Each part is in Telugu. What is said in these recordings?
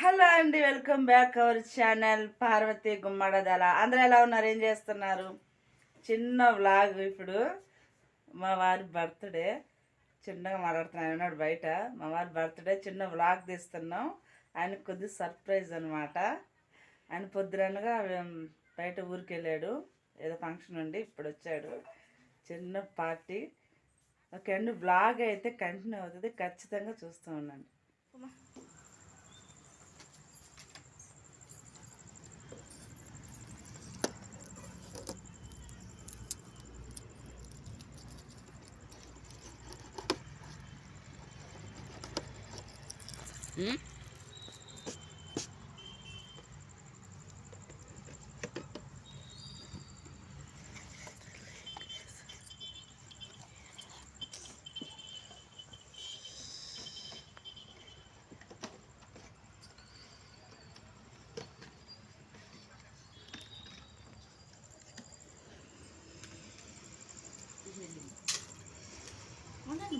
హలో అండి welcome back our channel Parvathi Gummadadala. అందరూ ఎలా ఉన్నారు? ఏం చేస్తున్నారు? చిన్న వ్లాగ్ ఇప్పుడు. మా వారి బర్త్డే. చిన్నగా మాట్లాడుతున్నాను ఉన్నాడు బయట. మా వారి బర్త్డే చిన్న వ్లాగ్ తీస్తున్నాం. ఆయన కొద్ది సర్ప్రైజ్ అనమాట ఆయన పొద్దుననగా బయట ఊరికి వెళ్ళాడు. ఏదో ఫంక్షన్ ఉండి ఇప్పుడు వచ్చాడు. చిన్న పార్టీ. ఓకే అండి బ్లాగ్ అయితే కంటిన్యూ అవుతుంది. ఖచ్చితంగా చూస్తూ ఉండండి.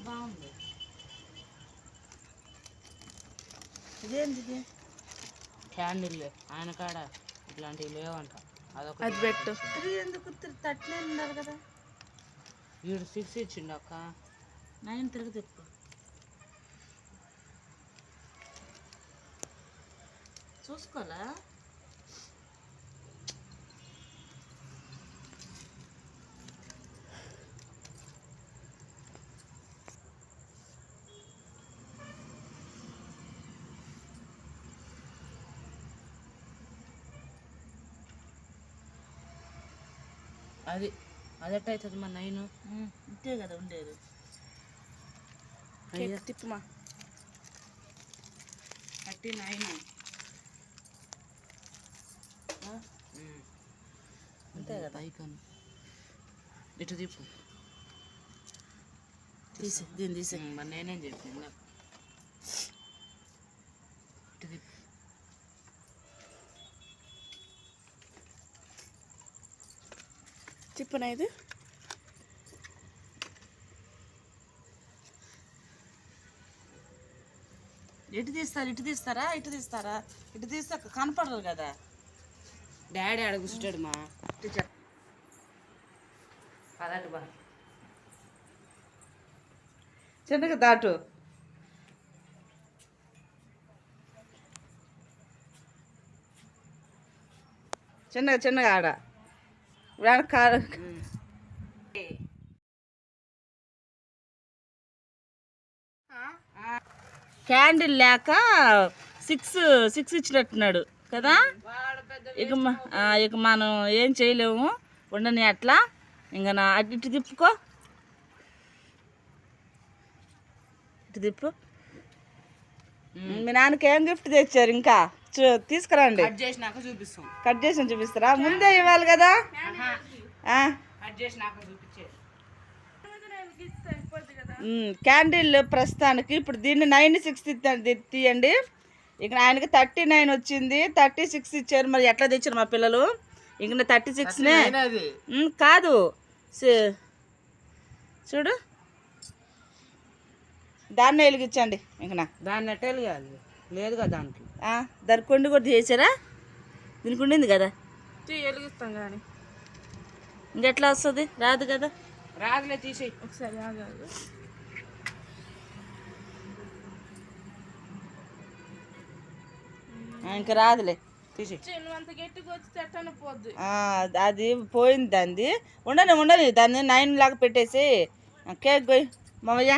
బాగుంది ఇదేంటి ఇది క్యాండిల్ ఆయన కాడ ఇట్లాంటివి లేవంట. అదొక అది పెట్టు. ఇది ఎందుకు తట్లే ఉన్నారు కదా? వీడు సిక్స్ ఇచ్చిండు అక్క. నైన్ తిరిగి తిప్పు చూసుకోవాలా? అది అదెట్టవుతుంది మా నైన్ ఇంతే కదా ఉండేది. తిప్పుమా? థర్టీ నైన్ అంతే కదా. ఐకాన్ ఇటు తిప్పు తీసి దీన్ని తీసి మరి నేనేం చెప్పాను నాకు ఇటు తిప్పు తిప్పనా ఇది ఎటు తీస్తారు ఇటు తీస్తారా? ఇటు తీస్తారా? ఇటు తీస్తే కనపడరు కదా. డాడీ ఆడ కూర్చుంటాడు మా. ఇటు చెప్. పదటి బా. చిన్నగా దాటు. చిన్నగా చిన్నగా ఆడ. క్యాండిల్ లేక సిక్స్ సిక్స్ ఇచ్చినట్టున్నాడు కదా? ఇక ఇక మనం ఏం చేయలేము. ఉండని అట్లా. ఇంకా నా అటు ఇటు తిప్పుకో. ఇటు తిప్పు. మీ నాన్నకి ఏం గిఫ్ట్ తెచ్చారు ఇంకా? తీసుకురండి. కట్ చేసినాక చూపిస్తాం. కట్ చేసి చూపిస్తారా? ముందే ఇవ్వాలి కదా ఆ, కట్ చేసినాక చూపించే ఉమ్, క్యాండిల్ ప్రస్తుతానికి ఇప్పుడు దీన్ని నైన్ సిక్స్ తీయండి. ఇక ఆయనకి థర్టీ నైన్ వచ్చింది. థర్టీ సిక్స్ ఇచ్చారు. మరి ఎట్లా తెచ్చారు మా పిల్లలు? ఇంక థర్టీ సిక్స్నే కాదు. సి- చూడు. దాన్ని వెలిగించండి. ఇంక నా. దాన్ని ఎట్టేలు కాదు లేదుగా దానికి ఆ, దాని కొండి కూడా చేసారా దీనికి ఉండింది కదా? వెలిగిస్తాం కానీ ఇంకెట్లా వస్తుంది? రాదు కదా? రాదులే తీసేయి. ఒకసారి ఇంకా రాదులే. తీసేయి. ఆ, అది పోయింది దాన్ని ఉండని ఉండని దాన్ని నైన్ లాగా పెట్టేసి కేక్ పోయి మామయ్య.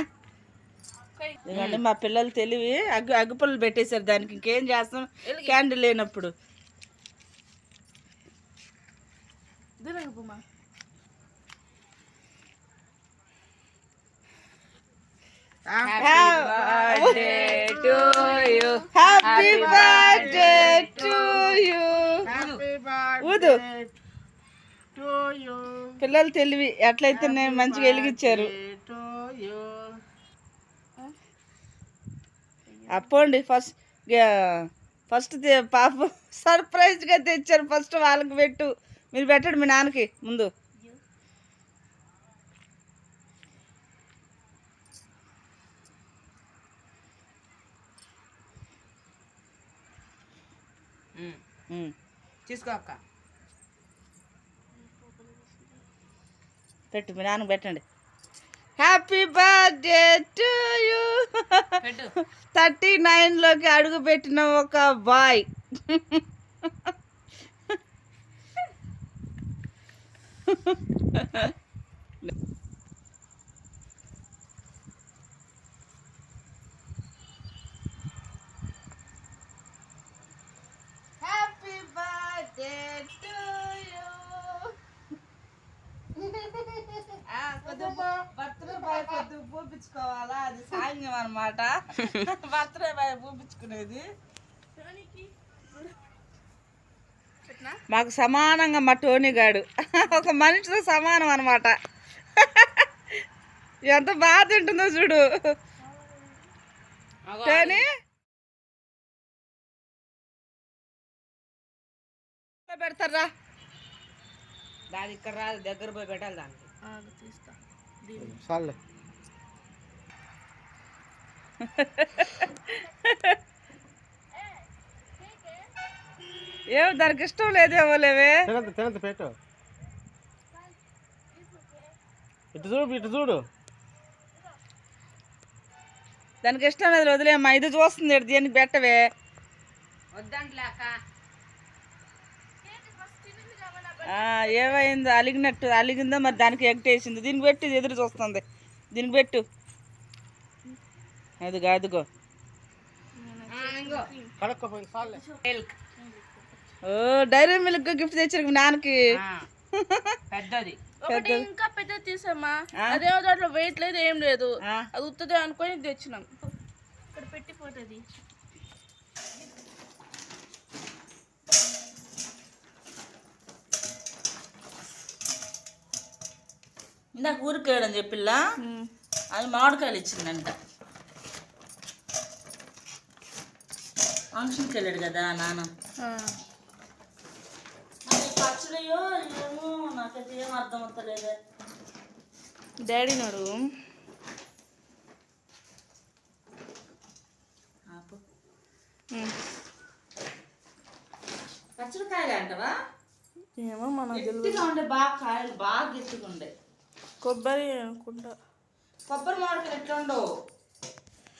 ఇదిగోండి మా పిల్లలు తెలివి అగ్గు అగ్గుపుల్లలు పెట్టేశారు దానికి. ఇంకేం చేస్తాం? క్యాండిల్ లేనప్పుడు. హ్యాపీ బర్త్డే టు యూ ఊదు పిల్లలు తెలివి ఎట్లయితే మంచిగా వెలిగించారు. అప్పండి ఫస్ట్ ఫస్ట్ పాప సర్ప్రైజ్గా తెచ్చారు. ఫస్ట్ వాళ్ళకి పెట్టు. మీరు పెట్టండి మీ నాన్నకి ముందు. తీసుకో అక్క. పెట్టు మీ నాన్నకు పెట్టండి. Happy birthday to you thirty నైన్లోకి అడుగు పెట్టిన ఒక బాయ్. హ్యాపీ పూపించుకోవాలా అది సాంగ్యం అనమాట బర్త్డే బాయ్ పూపించుకునేది మాకు సమానంగా మా టోనీ గాడు. ఒక మనిషితో సమానం అనమాట ఎంత బాగా తింటుందో చూడు. అగో, టోనీ? పెడతారా దాని ఇక్కడ రాదు దగ్గర పోయి పెట్టాలి దానికి. చాలే. ఏం దానికి ఇష్టం లేదేమో లేవే. తినంత తినంత పెట్టు. ఇటు చూడు ఇటు చూడు. దానికి ఇష్టం లేదు వదిలేమ్మా ఇది చూస్తుంది దీనికి పెట్టవే. వద్దంట్లే అక్క ఆ, ఏమైందో అలిగినట్టు అలిగిందో మరి దానికి ఎగటేసింది. దీనికి పెట్టి ఇది ఎదురు చూస్తుంది. దీనికి పెట్టు. చాలే మిల్క్ ఓ డైరీ మిల్క్ గిఫ్ట్ తెచ్చారు నాన్నకి. ఆ, పెద్దది. ఒకటి ఇంకా పెద్ద తీసామా ఆ? అదేమో దాంట్లో వెయిట్ లేదు ఏం లేదు. అది ఉత్తదే అనుకొని తెచ్చినాం. ఇక్కడ పెట్టిపోతుంది. ఇందాక ఊరికేయడం చెప్పిల్లా? అది మామిడికాయలు ఇచ్చిందంట. ఫంక్షన్కి వెళ్ళాడు కదా నాన్న. మరి పచ్చడియో ఏమో నాకైతే ఏం అర్థం అవుతలేదే డాడీ నాడు ఆపు. పచ్చడికాయలు అంటవా ఏమో మన బాగా కాయలు బాగా గట్టిగా ఉండే. కొబ్బరి అనుకుంటా. కొబ్బరి మామిడికాయలు ఎట్లా ఉండవు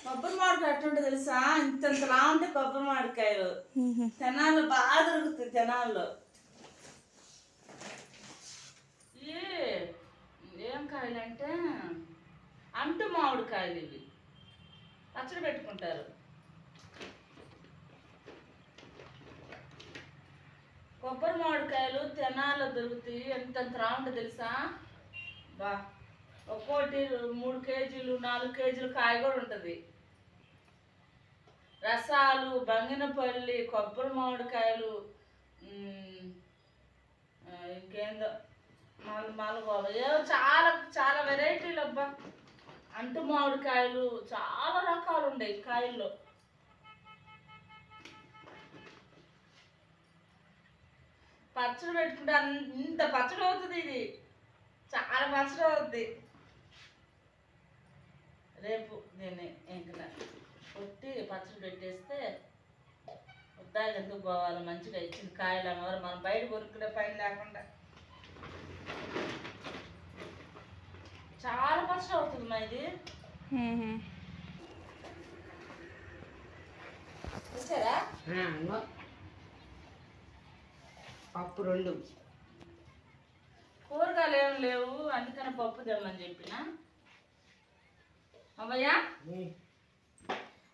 కొబ్బరి మామిడికాయ ఎట్లుంటే తెలుసా? ఇంతంతలా ఉంటాయి కొబ్బరి మామిడికాయలు. తెనాల్లో బాగా దొరుకుతాయి తెనాల్లో. ఏ కాయలు అంటే అంటు మామిడికాయలు ఇవి. పచ్చడి పెట్టుకుంటారు. కొబ్బరి మామిడికాయలు తెనాల్లో దొరుకుతాయి. ఎంతంత రావుంటుంది తెలుసా? బా ఒక్కోటి మూడు కేజీలు నాలుగు కేజీలు కాయ కూడా ఉంటుంది. రసాలు బంగినపల్లి కొబ్బరి మామిడికాయలు ఇంకేందో మాలు మాలుగోవ. ఏదో చాలా చాలా వెరైటీలు అబ్బా. అంటు మామిడికాయలు చాలా రకాలు ఉన్నాయి కాయల్లో. పచ్చడి పెట్టుకుంటే ఇంత పచ్చడి అవుతుంది ఇది. చాలా పచ్చడి అవుతుంది రేపు దీన్ని ఇంకా కొట్టి పచ్చడి పెట్టేస్తే ఉద్దాలు ఎందుకు పోవాలి? మంచిగా ఇచ్చింది కాయలు అన్నవారు మనం బయట కొరుకునే పని లేకుండా. చాలా పచ్చడి అవుతుంది మా ఇది. పప్పు రెండు. కూరగాయలు ఏం లేవు అందుకని పప్పు తెమ్మని చెప్పిన. అమ్మయ్యా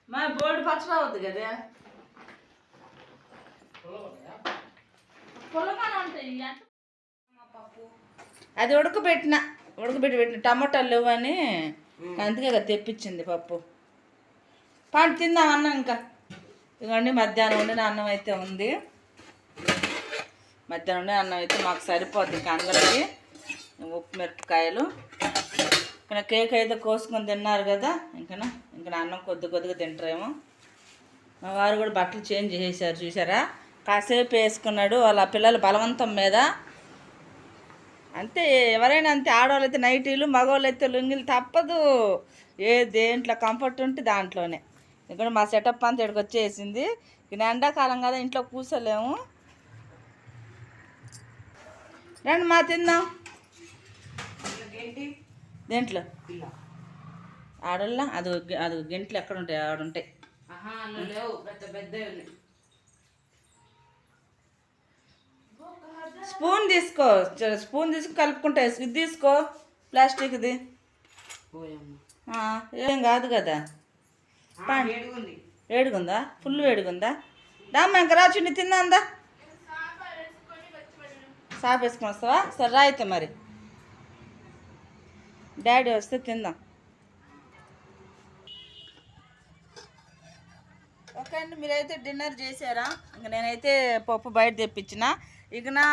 మా బోర్డు పచ్చడి అవుతుంది కదా. పొలమాన ఉంటాయి పప్పు. అది ఉడకబెట్టిన ఉడకబెట్టి పెట్టిన టమాటాలు లేవు అని అందుకే కదా తెప్పించింది పప్పు. పాటు తిందాం అన్నం ఇంకా. ఇదిగోండి మధ్యాహ్నం వండిన అన్నం అయితే ఉంది. మధ్యాహ్నం అన్నం అయితే మాకు సరిపోద్ది కందరికి ఉప్పు మిరపకాయలు. ఇంకా కేక్ అయితే కోసుకొని తిన్నారు కదా ఇంకనా? ఇంకా అన్నం కొద్ది కొద్దిగా తింటారేమో. మా వారు కూడా బట్టలు చేంజ్ చేశారు చూసారా కాసేపు వేసుకున్నాడు వాళ్ళ పిల్లలు బలవంతం మీద. అంతే ఎవరైనా అంతే ఆడవాళ్ళు అయితే నైటీలు మగవాళ్ళు అయితే లుంగిలు తప్పదు. ఏ దేంట్లో కంఫర్ట్ ఉంటే దాంట్లోనే. ఇక్కడ మా సెటప్ అంతా ఇక్కడికి వచ్చేసింది. ఇక ఎండాకాలం కదా ఇంట్లో కూర్చోలేము రండి మా తిందాం. దేంట్లో? ఆడల్లా అది అది గెంట్లు ఎక్కడ ఉంటాయి? ఆడుంటాయి స్పూన్ తీసుకో. స్పూన్ తీసుకు కలుపుకుంటా. ఇది తీసుకో. ప్లాస్టిక్ది ఏం కాదు కదా. వేడిగుందా. ఫుల్ వేడిగుందా? దామ్మా ఇంకా రా చిన్ని తిందా సాప్ వేసుకొని వస్తావా సరే రా అయితే మరి. డాడీ వస్తే తిందాం. ఓకే అండి మీరైతే డిన్నర్ చేశారా ఇంక నేనైతే పప్పు బయట తెప్పించిన. ఇక నా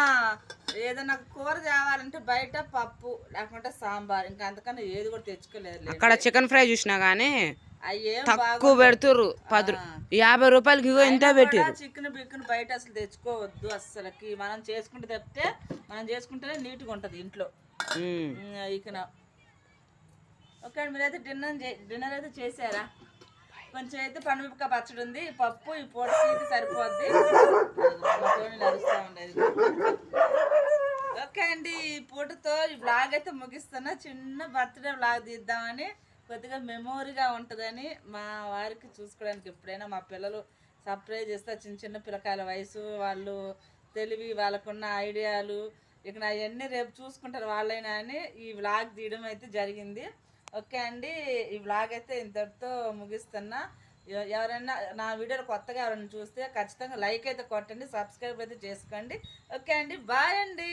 ఏదైనా కూర తేవాలంటే బయట పప్పు లేకుంటే సాంబార్. ఇంకా అంతకన్నా ఏది కూడా తెచ్చుకోలేదు అక్కడ చికెన్ ఫ్రై చూసినా కానీ తక్కువ పెడుతుర్రు. పది యాభై రూపాయలకి ఇగో ఇంత పెట్టిర్రు. చికెన్ బిక్కును బయట అసలు తెచ్చుకోవద్దు అస్సలకి. మనం చేసుకుంటే తప్పితే మనం చేసుకుంటేనే నీట్గా ఉంటుంది ఇంట్లో. ఉమ్. ఇక ఓకే అండి మీరైతే డిన్నర్ డిన్నర్ అయితే చేశారా? కొంచెం అయితే పండుమిరపకాయ పచ్చడి ఉంది పప్పు ఈ పొడికి సరిపోద్ది. అమ్మతోని నడుస్తూ ఉండేది ఓకే అండి ఈ పూటతో ఈ బ్లాగ్ అయితే ముగిస్తున్నా. చిన్న బర్త్డే బ్లాగ్ తీద్దామని కొద్దిగా మెమోరీగా ఉంటుందని మా వారికి చూసుకోవడానికి ఎప్పుడైనా మా పిల్లలు సర్ప్రైజ్ చేస్తే చిన్న చిన్న పిల్లకాయల వయసు వాళ్ళు తెలివి వాళ్ళకున్న ఐడియాలు ఇక నా అవన్నీ రేపు చూసుకుంటారు వాళ్ళైనా అని ఈ వ్లాగ్ తీయడం అయితే జరిగింది. ఓకే అండి ఈ వ్లాగ్ అయితే ఇంతటితో ముగిస్తున్నా. ఎవరైనా నా వీడియోలు కొత్తగా ఎవరైనా చూస్తే ఖచ్చితంగా లైక్ అయితే కొట్టండి సబ్స్క్రైబ్ అయితే చేసుకోండి. ఓకే అండి బాయ్ అండి.